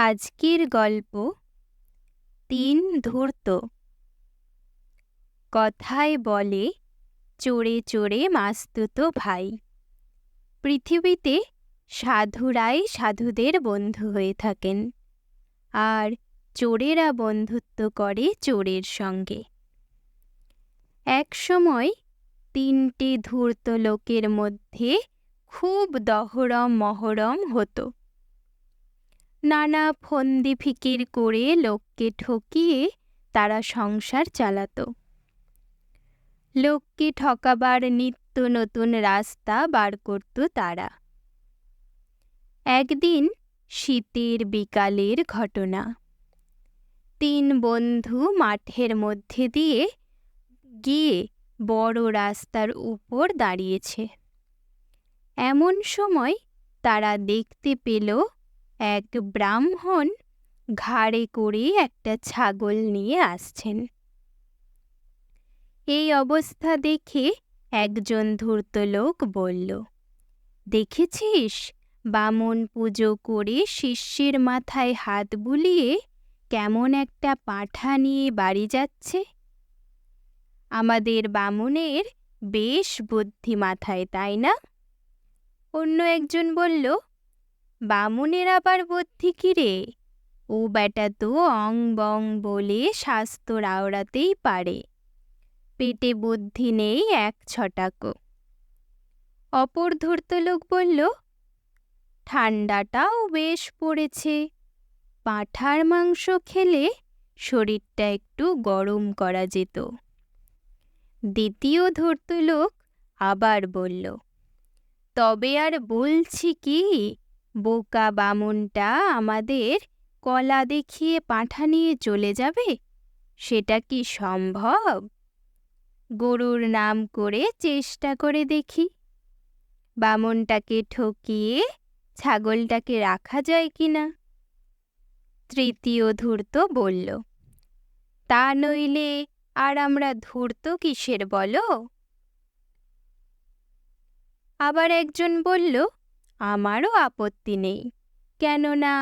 আজকের গল্প তিন ধূর্ত। কথায় বলে চড়ে চড়ে মাস্তুত ভাই। পৃথিবীতে সাধুরাই সাধুদের বন্ধু হয়ে থাকেন। আর চোরেরা বন্ধুত্ব করে চোরের সঙ্গে। এক সময় তিনটে ধূর্ত লোকের মধ্যে খুব দহরম মহরম হতো। নানা ফন্দি ফিকির করে লোককে ঠকিয়ে তারা সংসার চালাত। লোককে ঠকাবার নিত্য নতুন রাস্তা বার করত তারা। একদিন শীতের বিকালের ঘটনা। তিন বন্ধু মাঠের মধ্যে দিয়ে গিয়ে বড় রাস্তার উপর দাঁড়িয়েছে। এমন সময় তারা দেখতে পেল এক ব্রাহ্মণ ঘাড়ে করে একটা ছাগল নিয়ে আসছেন। এই অবস্থা দেখে একজন ধূর্ত লোক বলল, দেখেছিস, বামন পুজো করে শিষ্যের মাথায় হাত বুলিয়ে কেমন একটা পাঁঠা নিয়ে বাড়ি যাচ্ছে? আমাদের বামনের বেশ বুদ্ধি মাথায়, তাই না? অন্য একজন বলল বামুনের আবার বুদ্ধি কিরে ও বেটা তো অং বং বলে স্বাস্থ্য আওড়াতেই পারে। পেটে বুদ্ধি নেই এক ছটাকো। অপর ধূর্ত লোক বলল ঠান্ডাটাও বেশ পড়েছে। পাঁঠার মাংস খেলে শরীরটা একটু গরম করা যেত দ্বিতীয় ধূর্ত লোক আবার বলল, তবে আর বলছি কি বোকা বামুনটা আমাদের কলা দেখিয়ে পাঁঠা নিয়ে চলে যাবে? সেটা কি সম্ভব? গরুর নাম করে চেষ্টা করে দেখি। বামনটাকে ঠকিয়ে ছাগলটাকে রাখা যায় কি না? তৃতীয় ধূর্ত বলল, তা নইলে আর আমরা ধূর্ত কিসের বলো? আবার একজন বলল আমারও আপত্তি নেই। কেননা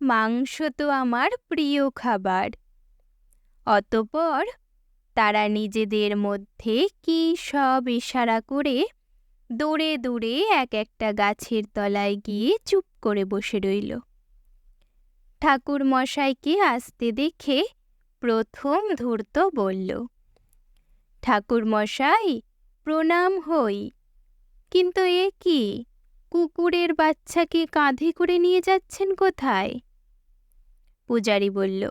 মাংস তো আমার প্রিয় খাবার। অতপর তারা নিজেদের মধ্যে কি সব ইশারা করে দূরে দূরে এক একটা গাছের তলায় গিয়ে চুপ করে বসে রইল। ঠাকুর মশাইকে আসতে দেখে প্রথম ধূর্ত বলল ঠাকুর মশাই প্রণাম হই, কিন্তু এ কি? কুকুরের বাচ্চাকে কাঁধে করে নিয়ে যাচ্ছেন কোথায়? পূজারি বলল,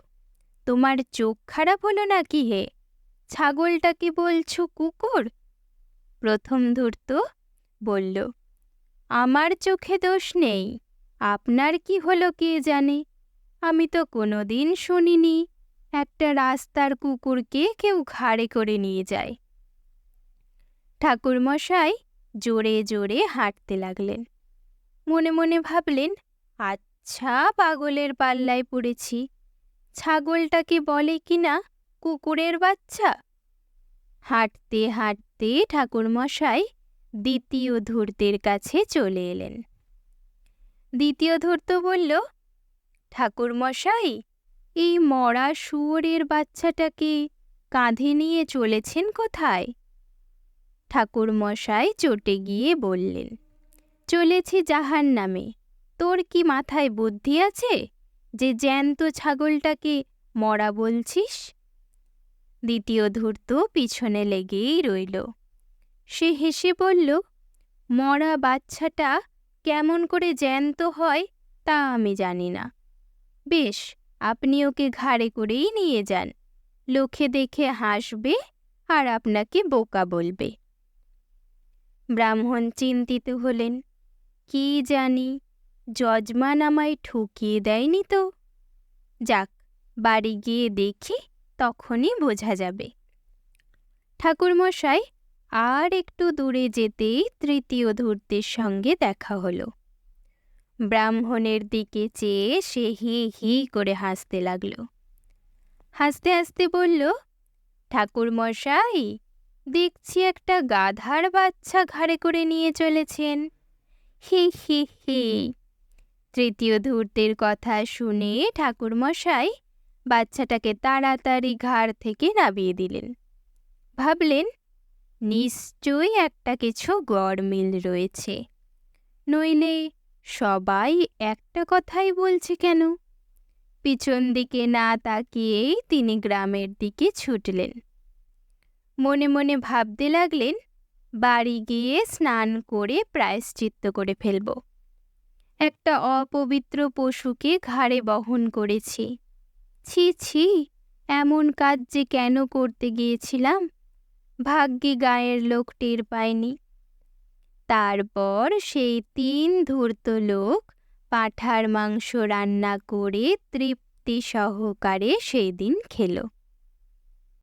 তোমার চোখ খারাপ হলো নাকি হে? ছাগলটাকে বলছো কুকুর? প্রথম ধূর্ত বলল, আমার চোখে দোষ নেই, আপনার কি হলো কে জানে? আমি তো কোনো দিন শুনিনি, একটা রাস্তার কুকুরকে কেউ ঘাড়ে করে নিয়ে যায়। ঠাকুরমশাই জোরে জোরে হাঁটতে লাগলেন। মনে মনে ভাবলেন আচ্ছা পাগলের পাল্লায় পড়েছি। ছাগলটাকে বলে কি না কুকুরের বাচ্চা? হাঁটতে হাঁটতে ঠাকুরমশাই দ্বিতীয় ধূর্তের কাছে চলে এলেন। দ্বিতীয় ধূর্ত বলল, ঠাকুরমশাই, এই মরা শুয়োরের বাচ্চাটাকে কাঁধে নিয়ে চলেছেন কোথায়? ঠাকুরমশাই চটে গিয়ে বললেন চলেছি জাহান নামে তোর কি মাথায় বুদ্ধি আছে যে জ্যান্ত ছাগলটাকে মরা বলছিস? দ্বিতীয় ধূর্ত পিছনে লেগেই রইল। সে হেসে বলল, মরা বাচ্চাটা কেমন করে জ্যান্ত হয় তা আমি জানি না। বেশ, আপনি ওকে ঘাড়ে করেই নিয়ে যান। লোকে দেখে হাসবে আর আপনাকে বোকা বলবে। ব্রাহ্মণ চিন্তিত হলেন। কি জানি, যজমান আমায় ঠকিয়ে দেয়নি তো। যাক, বাড়ি গিয়ে দেখি, তখনই বোঝা যাবে। ঠাকুরমশাই, আর একটু দূরে যেতেই তৃতীয় ধূর্তের সঙ্গে দেখা হলো। ব্রাহ্মণের দিকে চেয়ে সে হি হি করে হাসতে লাগল। হাসতে হাসতে বলল, ঠাকুরমশাই, দেখছি একটা গাধার বাচ্চা ঘাড়ে করে নিয়ে চলেছেন। হি হি হি। তৃতীয় ধূর্তের কথা শুনে ঠাকুরমশাই বাচ্চাটাকে তাড়াতাড়ি ঘাড় থেকে নামিয়ে দিলেন। ভাবলেন, নিশ্চয়ই একটা কিছু গড়মিল রয়েছে। নইলে সবাই একটা কথাই বলছে কেন? পিছন দিকে না তাকিয়েই তিনি গ্রামের দিকে ছুটলেন। মনে মনে ভাবতে লাগলেন বাড়ি গিয়ে স্নান করে প্রায়শ্চিত্ত করে ফেলব। একটা অপবিত্র পশুকে ঘাড়ে বহন করেছি। ছি ছি, এমন কাজ যে কেন করতে গিয়েছিলাম? ভাগ্যে গায়ের লোক টের পায়নি। তারপর সেই তিন ধূর্ত লোক পাঁঠার মাংস রান্না করে তৃপ্তি সহকারে সেই দিন খেলো।